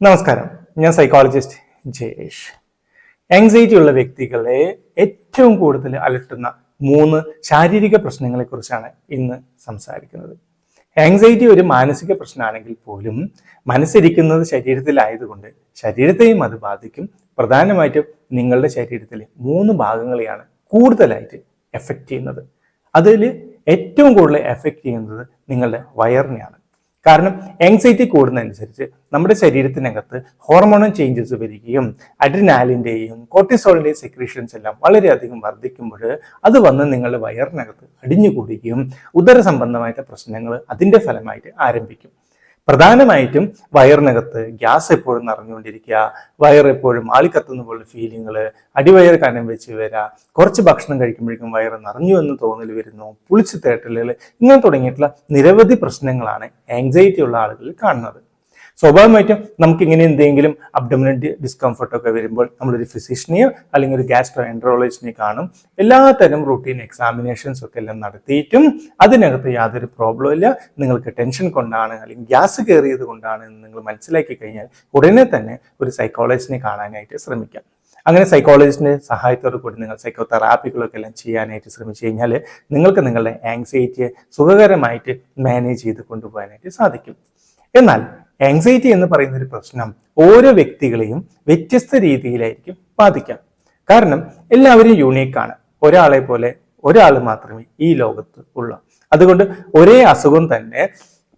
നമസ്കാരം. ഞാൻ psychologist Jayesh. Anxiety ഉള്ള വ്യക്തികളെ ഏറ്റവും കൂടുതൽ അലട്ടുന്ന മൂന്ന് ശാരീരിക പ്രശ്നങ്ങളെ കുറിച്ചാണ് ഇന്ന് സംസാരിക്കുന്നത്. ആങ്സൈറ്റി ഒരു മാനസിക പ്രശ്നമാണെങ്കിൽ പോലും മനസ്സിരിക്കുന്നത് ശരീരത്തിലായതുകൊണ്ട് ശരീരത്തെയും അത് ബാധിക്കും. പ്രധാനമായിട്ടും നിങ്ങളുടെ ശരീരത്തിലെ മൂന്ന് ഭാഗങ്ങളെയാണ് കൂടുതലായിട്ട് എഫക്റ്റ് ചെയ്യുന്നത്. അതിൽ ഏറ്റവും കൂടുതൽ എഫക്റ്റ് ചെയ്യുന്നത് നിങ്ങളുടെ വയറിനെയാണ്. കാരണം ആങ്സൈറ്റി കൂടുന്നതനുസരിച്ച് നമ്മുടെ ശരീരത്തിനകത്ത് ഹോർമോണൽ ചേഞ്ചസ് വരികയും അഡ്രിനാലിന്റെയും കോർട്ടിസോളിന്റെയും സെക്രീഷൻസ് എല്ലാം വളരെയധികം വർദ്ധിക്കുമ്പോൾ അത് വന്ന് നിങ്ങളുടെ വയറിനകത്ത് അടിഞ്ഞുകൂടുകയും ഉദര സംബന്ധമായിട്ട് പ്രശ്നങ്ങൾ അതിന്റെ ഫലമായിട്ട് ആരംഭിക്കും. പ്രധാനമായിട്ടും വയറിനകത്ത് ഗ്യാസ് എപ്പോഴും നിറഞ്ഞുകൊണ്ടിരിക്കുക വയർ എപ്പോഴും ആളിക്കത്തുന്ന പോലുള്ള ഫീലിങ്ങൾ അടിവയർ കനം വെച്ച് വരിക കുറച്ച് ഭക്ഷണം കഴിക്കുമ്പോഴേക്കും വയറ് നിറഞ്ഞു എന്ന് തോന്നൽ വരുന്നു പുളിച്ചു തേട്ടലുകൾ ഇങ്ങനെ തുടങ്ങിയിട്ടുള്ള നിരവധി പ്രശ്നങ്ങളാണ് ആങ്സൈറ്റി ഉള്ള ആളുകളിൽ കാണുന്നത്. സ്വാഭാവികമായിട്ടും നമുക്ക് ഇങ്ങനെ എന്തെങ്കിലും അബ്ഡമിനൽ ഡിസ്കംഫർട്ട് ഒക്കെ വരുമ്പോൾ നമ്മളൊരു ഫിസിഷ്യനെയോ അല്ലെങ്കിൽ ഒരു ഗ്യാസ്ട്രോ എൻട്രോളജിനെ കാണും. എല്ലാത്തരം റൂട്ടീൻ എക്സാമിനേഷൻസ് ഒക്കെ എല്ലാം നടത്തിയിട്ടും അതിനകത്ത് യാതൊരു പ്രോബ്ലം ഇല്ല. നിങ്ങൾക്ക് ടെൻഷൻ കൊണ്ടാണ് അല്ലെങ്കിൽ ഗ്യാസ് കയറിയത് കൊണ്ടാണ് എന്ന് നിങ്ങൾ മനസ്സിലാക്കി കഴിഞ്ഞാൽ ഉടനെ തന്നെ ഒരു സൈക്കോളജിസ്റ്റിനെ കാണാനായിട്ട് ശ്രമിക്കാം. അങ്ങനെ സൈക്കോളജിസ്റ്റിന്റെ സഹായത്തോടു കൂടി നിങ്ങൾ സൈക്കോ തെറാപ്പികളൊക്കെ എല്ലാം ചെയ്യാനായിട്ട് ശ്രമിച്ചു കഴിഞ്ഞാൽ നിങ്ങൾക്ക് നിങ്ങളുടെ ആങ്സൈറ്റിയെ സുഖകരമായിട്ട് മാനേജ് ചെയ്ത് കൊണ്ടുപോകാനായിട്ട് സാധിക്കും. എന്നാൽ ആങ്സൈറ്റി എന്ന് പറയുന്ന ഒരു പ്രശ്നം ഓരോ വ്യക്തികളെയും വ്യത്യസ്ത രീതിയിലായിരിക്കും ബാധിക്കാം. കാരണം എല്ലാവരും യൂണീക്കാണ് ഒരാളെ പോലെ ഒരാൾ മാത്രമേ ഈ ലോകത്ത് ഉള്ളൂ. അതുകൊണ്ട് ഒരേ അസുഖം തന്നെ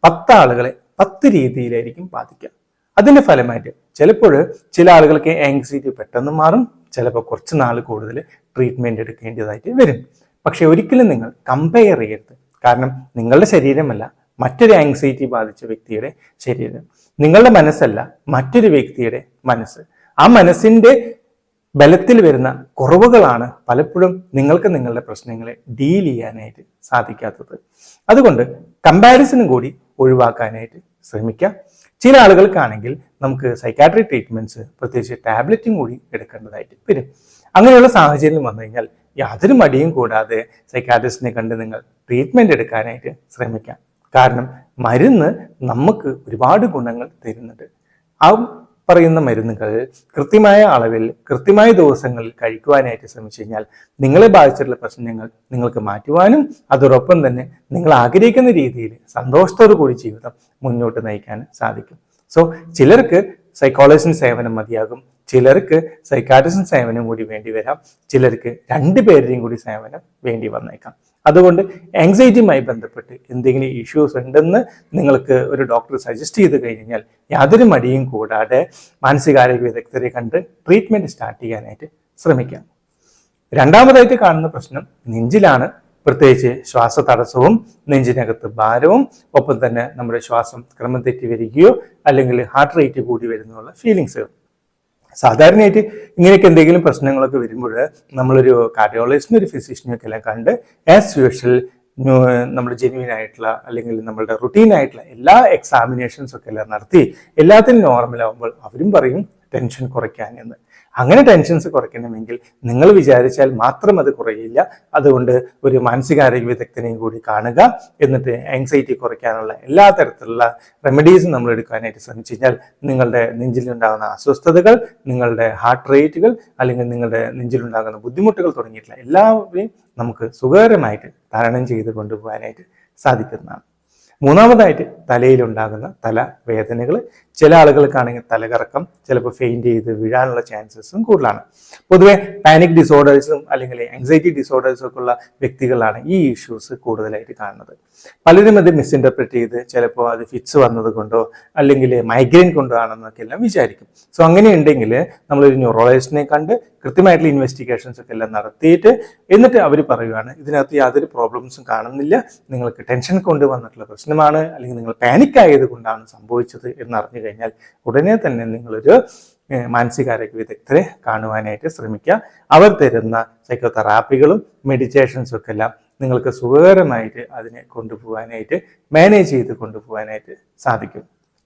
പത്ത് ആളുകളെ പത്ത് രീതിയിലായിരിക്കും ബാധിക്കുക അതിന്റെ ഫലമായിട്ട് ചിലപ്പോൾ ചില ആളുകൾക്ക് ആങ്സൈറ്റി പെട്ടെന്ന് മാറും. ചിലപ്പോൾ കുറച്ച് നാൾ കൂടുതൽ ട്രീറ്റ്മെന്റ് എടുക്കേണ്ടതായിട്ട് വരും. പക്ഷെ ഒരിക്കലും നിങ്ങൾ കമ്പയർ ചെയ്യരുത്. കാരണം നിങ്ങളുടെ ശരീരമല്ല മറ്റൊരു ആങ്സൈറ്റി ബാധിച്ച വ്യക്തിയുടെ ശരീരം. നിങ്ങളുടെ മനസ്സല്ല മറ്റൊരു വ്യക്തിയുടെ മനസ്സ്. ആ മനസ്സിന്റെ ബലത്തിൽ വരുന്ന കുറവുകളാണ് പലപ്പോഴും നിങ്ങൾക്ക് നിങ്ങളുടെ പ്രശ്നങ്ങളെ ഡീൽ ചെയ്യാനായിട്ട് സാധിക്കാത്തത്. അതുകൊണ്ട് കമ്പാരിസനും കൂടി ഒഴിവാക്കാനായിട്ട് ശ്രമിക്കാം. ചില ആളുകൾക്കാണെങ്കിൽ നമുക്ക് സൈക്കാട്രി ട്രീറ്റ്മെന്റ്സ് പ്രത്യേകിച്ച് ടാബ്ലറ്റും കൂടി എടുക്കേണ്ടതായിട്ട് വരും. അങ്ങനെയുള്ള സാഹചര്യം വന്നു കഴിഞ്ഞാൽ യാതൊരു മടിയും കൂടാതെ സൈക്കാട്രിസ്റ്റിനെ കണ്ട് നിങ്ങൾ ട്രീറ്റ്മെന്റ് എടുക്കാനായിട്ട് ശ്രമിക്കാം. കാരണം മരുന്ന് നമുക്ക് ഒരുപാട് ഗുണങ്ങൾ തരുന്നുണ്ട്. ആ പറയുന്ന മരുന്നുകൾ കൃത്യമായ അളവിൽ കൃത്യമായ ദിവസങ്ങളിൽ കഴിക്കുവാനായിട്ട് ശ്രമിച്ചു കഴിഞ്ഞാൽ നിങ്ങളെ ബാധിച്ചിട്ടുള്ള പ്രശ്നങ്ങൾ നിങ്ങൾക്ക് മാറ്റുവാനും അതോടൊപ്പം തന്നെ നിങ്ങൾ ആഗ്രഹിക്കുന്ന രീതിയിൽ സന്തോഷത്തോടു കൂടി ജീവിതം മുന്നോട്ട് നയിക്കാൻ സാധിക്കും. സോ ചിലർക്ക് സൈക്കോളജിസ്റ്റ് സേവനം മതിയാകും ചിലർക്ക് സൈക്കാട്രിസ്റ്റ് സേവനം കൂടി വേണ്ടി വരാം ചിലർക്ക് രണ്ടു പേരുടെയും കൂടി സേവനം വേണ്ടി വന്നേക്കാം. അതുകൊണ്ട് ആങ്സൈറ്റിയുമായി ബന്ധപ്പെട്ട് എന്തെങ്കിലും ഇഷ്യൂസ് ഉണ്ടെന്ന് നിങ്ങൾക്ക് ഒരു ഡോക്ടർ സജസ്റ്റ് ചെയ്ത് കഴിഞ്ഞാൽ യാതൊരു മടിയും കൂടാതെ മാനസികാരോഗ്യ വിദഗ്ധരെ കണ്ട് ട്രീറ്റ്മെന്റ് സ്റ്റാർട്ട് ചെയ്യാനായിട്ട് ശ്രമിക്കാം. രണ്ടാമതായിട്ട് കാണുന്ന പ്രശ്നം നെഞ്ചിലാണ്. പ്രത്യേകിച്ച് ശ്വാസ തടസ്സവും നെഞ്ചിനകത്ത് ഭാരവും ഒപ്പം തന്നെ നമ്മുടെ ശ്വാസം ക്രമം തെറ്റി വരികയോ അല്ലെങ്കിൽ ഹാർട്ട് റേറ്റ് കൂടി വരുന്നുള്ള ഫീലിങ്സ് സാധാരണയായിട്ട് ഇങ്ങനെയൊക്കെ എന്തെങ്കിലും പ്രശ്നങ്ങളൊക്കെ വരുമ്പോൾ നമ്മളൊരു കാർഡിയോളജിസ്റ്റിനും ഒരു ഫിസിഷ്യനും ഒക്കെ എല്ലാം കണ്ട് ആസ് യൂഷ്വൽ നമ്മൾ ജെന്യൂൻ ആയിട്ടുള്ള അല്ലെങ്കിൽ നമ്മളുടെ റുട്ടീൻ ആയിട്ടുള്ള എല്ലാ എക്സാമിനേഷൻസ് ഒക്കെ എല്ലാം നടത്തി എല്ലാത്തിനും നോർമൽ ആവുമ്പോൾ അവരും പറയും ടെൻഷൻ കുറയ്ക്കാൻ എന്ന്. അങ്ങനെ ടെൻഷൻസ് കുറയ്ക്കണമെങ്കിൽ നിങ്ങൾ വിചാരിച്ചാൽ മാത്രം അത് കുറയില്ല. അതുകൊണ്ട് ഒരു മാനസികാരോഗ്യ വിദഗ്ധനെയും കൂടി കാണുക. എന്നിട്ട് ആങ്സൈറ്റി കുറയ്ക്കാനുള്ള എല്ലാ തരത്തിലുള്ള റെമഡീസും നമ്മൾ എടുക്കാനായിട്ട് ശ്രമിച്ചു കഴിഞ്ഞാൽ നിങ്ങളുടെ നെഞ്ചിലുണ്ടാകുന്ന അസ്വസ്ഥതകൾ നിങ്ങളുടെ ഹാർട്ട് റേറ്റുകൾ അല്ലെങ്കിൽ നിങ്ങളുടെ നെഞ്ചിലുണ്ടാകുന്ന ബുദ്ധിമുട്ടുകൾ തുടങ്ങിയിട്ടുള്ള എല്ലാവരെയും നമുക്ക് സുഖകരമായിട്ട് തരണം ചെയ്ത് കൊണ്ടുപോകാനായിട്ട് സാധിക്കുന്നതാണ്. മൂന്നാമതായിട്ട് തലയിലുണ്ടാകുന്ന തല വേദനകൾ ചില ആളുകൾക്കാണെങ്കിൽ തലകറക്കം ചിലപ്പോൾ ഫെയിന്റ് ചെയ്ത് വീഴാനുള്ള ചാൻസസും കൂടുതലാണ്. പൊതുവേ പാനിക് ഡിസോർഡേഴ്സും അല്ലെങ്കിൽ ആങ്സൈറ്റി ഡിസോർഡേഴ്സും ഒക്കെ ഉള്ള വ്യക്തികളാണ് ഈ ഇഷ്യൂസ് കൂടുതലായിട്ട് കാണുന്നത്. പലരും അത് മിസ്ഇന്റർപ്രറ്റ് ചെയ്ത് ചിലപ്പോൾ അത് ഫിറ്റ്സ് വന്നത് കൊണ്ടോ അല്ലെങ്കിൽ മൈഗ്രെയിൻ കൊണ്ടോ ആണെന്നൊക്കെ എല്ലാം വിചാരിക്കും. സോ അങ്ങനെ ഉണ്ടെങ്കിൽ നമ്മളൊരു ന്യൂറോളജിസ്റ്റിനെ കണ്ട് കൃത്യമായിട്ടുള്ള ഇൻവെസ്റ്റിഗേഷൻസ് ഒക്കെ എല്ലാം നടത്തിയിട്ട് എന്നിട്ട് അവർ പറയുകയാണ് ഇതിനകത്ത് യാതൊരു പ്രോബ്ലംസും കാണുന്നില്ല നിങ്ങൾക്ക് ടെൻഷൻ കൊണ്ട് വന്നിട്ടുള്ള പ്രശ്നമാണ് അല്ലെങ്കിൽ നിങ്ങൾ പാനിക് ആയത് കൊണ്ടാണ് സംഭവിച്ചത് എന്നറിഞ്ഞു കഴിഞ്ഞാൽ ഉടനെ തന്നെ നിങ്ങളൊരു മാനസികാരോഗ്യ വിദഗ്ധരെ കാണുവാനായിട്ട് ശ്രമിക്കുക. അവർ തരുന്ന സൈക്കോ തെറാപ്പികളും മെഡിറ്റേഷൻസും ഒക്കെ എല്ലാം നിങ്ങൾക്ക് സുഖകരമായിട്ട് അതിനെ കൊണ്ടുപോകാനായിട്ട് മാനേജ് ചെയ്ത് കൊണ്ടുപോകാനായിട്ട് സാധിക്കും.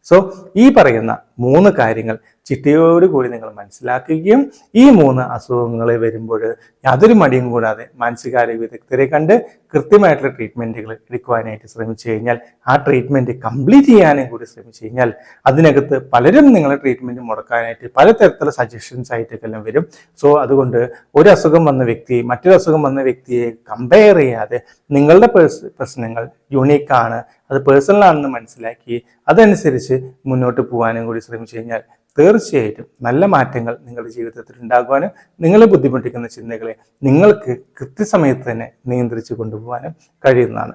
സോ ഈ പറയുന്ന മൂന്ന് കാര്യങ്ങൾ ചിട്ടയോട് കൂടി നിങ്ങൾ മനസ്സിലാക്കുകയും ഈ മൂന്ന് അസുഖങ്ങൾ വരുമ്പോൾ യാതൊരു മടിയും കൂടാതെ മാനസികാരോഗ്യ വിദഗ്ധരെ കണ്ട് കൃത്യമായിട്ടുള്ള ട്രീറ്റ്മെന്റുകൾ എടുക്കുവാനായിട്ട് ശ്രമിച്ചു കഴിഞ്ഞാൽ ആ ട്രീറ്റ്മെന്റ് കംപ്ലീറ്റ് ചെയ്യാനും കൂടി ശ്രമിച്ചു കഴിഞ്ഞാൽ അതിനകത്ത് പലരും നിങ്ങളെ ട്രീറ്റ്മെന്റ് മുടക്കാനായിട്ട് പലതരത്തിലുള്ള സജഷൻസ് ആയിട്ടൊക്കെ എല്ലാം വരും. സോ അതുകൊണ്ട് ഒരു അസുഖം വന്ന വ്യക്തി മറ്റൊരു അസുഖം വന്ന വ്യക്തിയെ കമ്പയർ ചെയ്യാതെ നിങ്ങളുടെ പ്രശ്നങ്ങൾ യുണീക്കാണ് അത് പേഴ്സണലാണെന്ന് മനസ്സിലാക്കി അതനുസരിച്ച് മുന്നോട്ട് പോകാനും കൂടി ശ്രമിച്ചു കഴിഞ്ഞാൽ തീർച്ചയായിട്ടും നല്ല മാറ്റങ്ങൾ നിങ്ങളുടെ ജീവിതത്തിൽ ഉണ്ടാകുവാനും നിങ്ങളെ ബുദ്ധിമുട്ടിക്കുന്ന ചിന്തകളെ നിങ്ങൾക്ക് കൃത്യസമയത്ത് തന്നെ നിയന്ത്രിച്ചു കൊണ്ടുപോകാനും കഴിയുന്നതാണ്.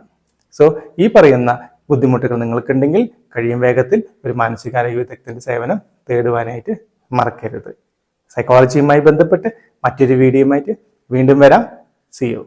സോ ഈ പറയുന്ന ബുദ്ധിമുട്ടുകൾ നിങ്ങൾക്കുണ്ടെങ്കിൽ കഴിയും വേഗത്തിൽ ഒരു മാനസികാരോഗ്യ വിദഗ്ധന്റെ സേവനം തേടുവാനായിട്ട് മറക്കരുത്. സൈക്കോളജിയുമായി ബന്ധപ്പെട്ട് മറ്റൊരു വീഡിയോയുമായിട്ട് വീണ്ടും വരാം. C U